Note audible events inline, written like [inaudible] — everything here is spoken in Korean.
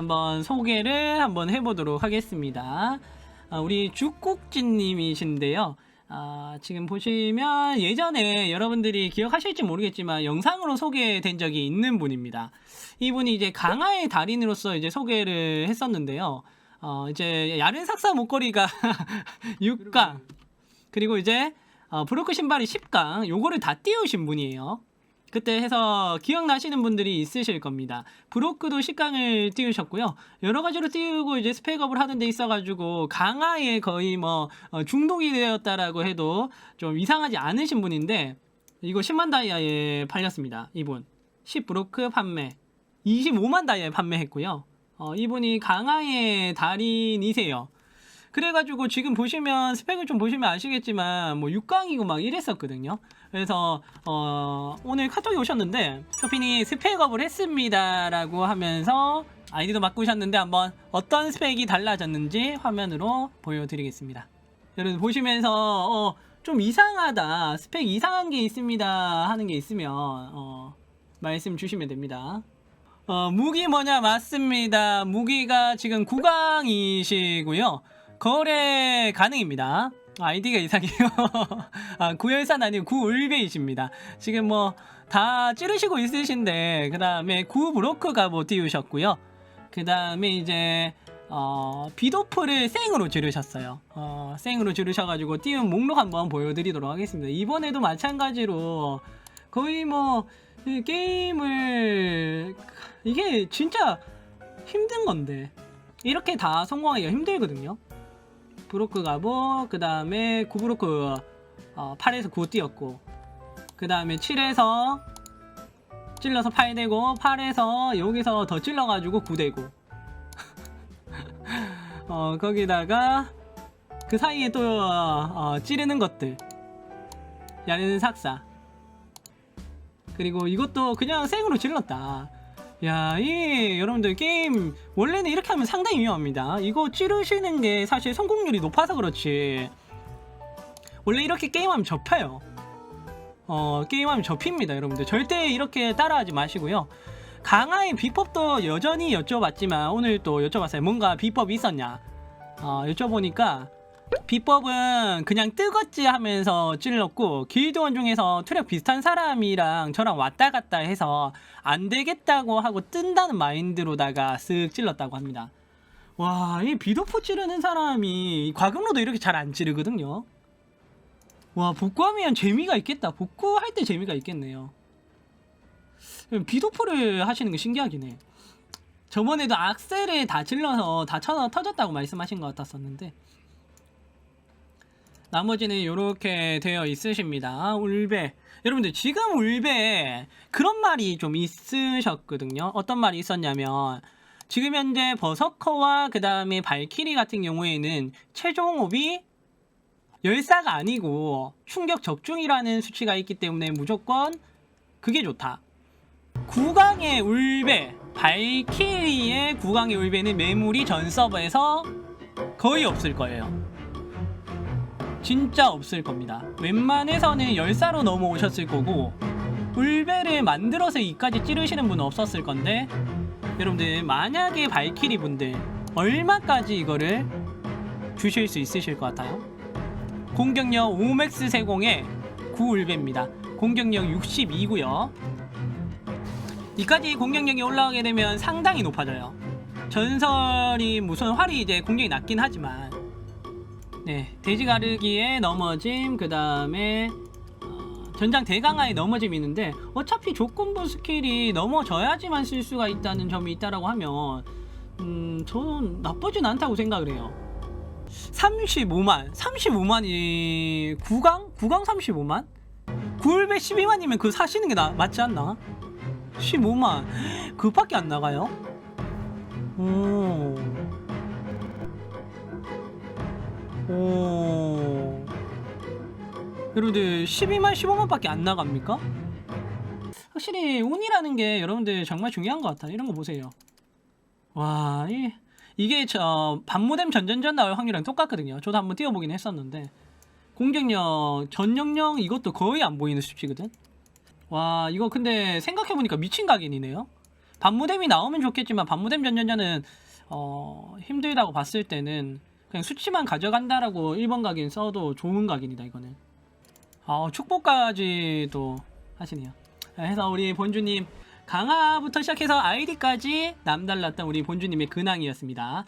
한번 소개를 한번 해보도록 하겠습니다. 아, 우리 죽국진님이신데요. 아, 지금 보시면 예전에 여러분들이 기억하실지 모르겠지만 영상으로 소개된 적이 있는 분입니다. 이분이 이제 강화의 달인으로서 이제 소개를 했었는데요. 어, 이제 야른 삭사 목걸이가 [laughs] 6강 그리고 이제 어, 브로크 신발이 10강 요거를 다 띄우신 분이에요. 그때 해서 기억나시는 분들이 있으실 겁니다. 브로크도 10강을 띄우셨고요. 여러 가지로 띄우고 이제 스펙업을 하는 데 있어가지고 강화에 거의 뭐 어, 중독이 되었다라고 해도 좀 이상하지 않으신 분인데 이거 10만 다이아에 팔렸습니다. 이분 10 브로크 판매 25만 다이아에 판매했고요. 어, 이분이 강화의 달인이세요. 그래가지고 지금 보시면 스펙을 좀 보시면 아시겠지만 뭐 6강이고 막 이랬었거든요. 그래서 어, 오늘 카톡이 오셨는데 쇼핑이 스펙업을 했습니다라고 하면서 아이디도 바꾸셨는데 한번 어떤 스펙이 달라졌는지 화면으로 보여드리겠습니다. 여러분 보시면서 어, 좀 이상하다 스펙 이상한 게 있습니다 하는 게 있으면 어, 말씀 주시면 됩니다. 어, 무기 뭐냐 맞습니다. 무기가 지금 9강이시고요. 거래 가능입니다. 아이디가 이상해요. [laughs] 아, 구열산 아니고 구울베이십니다. 지금 뭐 다 찌르시고 있으신데 그 다음에 구브로크가 뭐 띄우셨고요. 그 다음에 이제 어, 비도프를 생으로 지르셨어요. 어, 생으로 지르셔가지고 띄운 목록 한번 보여드리도록 하겠습니다. 이번에도 마찬가지로 거의 뭐이 게임을 이게 진짜 힘든 건데 이렇게 다 성공하기가 힘들거든요. 브로크 가보 그 다음에 9브로크 어, 8에서 9 뛰었고 그 다음에 7에서 찔러서 8 되고 8에서 여기서 더 찔러가지고 9 되고. [laughs] 어, 거기다가 그 사이에 또 어, 찌르는 것들. 야는 삭사. 그리고 이것도 그냥 생으로 질렀다 야, 이 여러분들 게임 원래는 이렇게 하면 상당히 위험합니다. 이거 찌르시는 게 사실 성공률이 높아서 그렇지. 원래 이렇게 게임하면 접혀요. 어, 게임하면 접힙니다, 여러분들. 절대 이렇게 따라하지 마시고요. 강화의 비법도 여전히 여쭤봤지만 오늘 또 여쭤봤어요. 뭔가 비법이 있었냐? 어, 여쭤보니까 비법은 그냥 뜨겁지 하면서 찔렀고 길드원 중에서 투력 비슷한 사람이랑 저랑 왔다 갔다 해서 안 되겠다고 하고 뜬다는 마인드로다가 쓱 찔렀다고 합니다. 와, 이 비도프 찌르는 사람이 과금로도 이렇게 잘 안 찌르거든요. 와, 복구하면 재미가 있겠다. 복구할 때 재미가 있겠네요. 비도프를 하시는 게 신기하긴 해. 저번에도 악셀에 다 찔러서 다 쳐, 터졌다고 말씀하신 것 같았었는데 나머지는 이렇게 되어 있으십니다. 울베. 여러분들 지금 울베 그런 말이 좀 있으셨거든요. 어떤 말이 있었냐면 지금 현재 버서커와 그 다음에 발키리 같은 경우에는 최종 옵이 열사가 아니고 충격 적중이라는 수치가 있기 때문에 무조건 그게 좋다. 구강의 울베, 발키리의 구강의 울베는 매물이 전 서버에서 거의 없을 거예요. 진짜 없을 겁니다. 웬만해서는 열사로 넘어오셨을 거고 울베를 만들어서 이까지 찌르시는 분은 없었을 건데 여러분들 만약에 발키리 분들 얼마까지 이거를 주실 수 있으실 것 같아요? 공격력 5맥스 세공에 9울베입니다. 공격력 62고요. 이까지 공격력이 올라가게 되면 상당히 높아져요. 전설이 무슨 활이 이제 공격이 낮긴 하지만 네, 돼지 가르기에 넘어짐, 그 다음에 어, 전장 대강화에 넘어짐이 있는데 어차피 조건부 스킬이 넘어져야지만 쓸 수가 있다는 점이 있다라고 하면 음, 저는 나쁘진 않다고 생각을 해요. 35만, 35만이 9강? 9강 35만? 9일배 12만이면 그거 사시는 게 나, 맞지 않나? 15만 [gasps] 그밖에 안 나가요? 오. 오. 여러분들 12만 15만밖에 안 나갑니까? 확실히 운이라는 게 여러분들 정말 중요한 것 같아. 이런 거 보세요. 와, 이, 이게 저 반모뎀 전전전 나올 확률이랑 똑같거든요. 저도 한번 띄워보긴 했었는데 공격력, 전력력 이것도 거의 안 보이는 수치거든. 와, 이거 근데 생각해보니까 미친 가격이네요. 반무댐이 나오면 좋겠지만 반무댐 전전자는 어, 힘들다고 봤을 때는 그냥 수치만 가져간다라고 1번 각인 써도 좋은 각인이다 이거는. 아 축복까지도 하시네요. 해서 우리 본주님 강화부터 시작해서 아이디까지 남달랐던 우리 본주님의 근황이었습니다.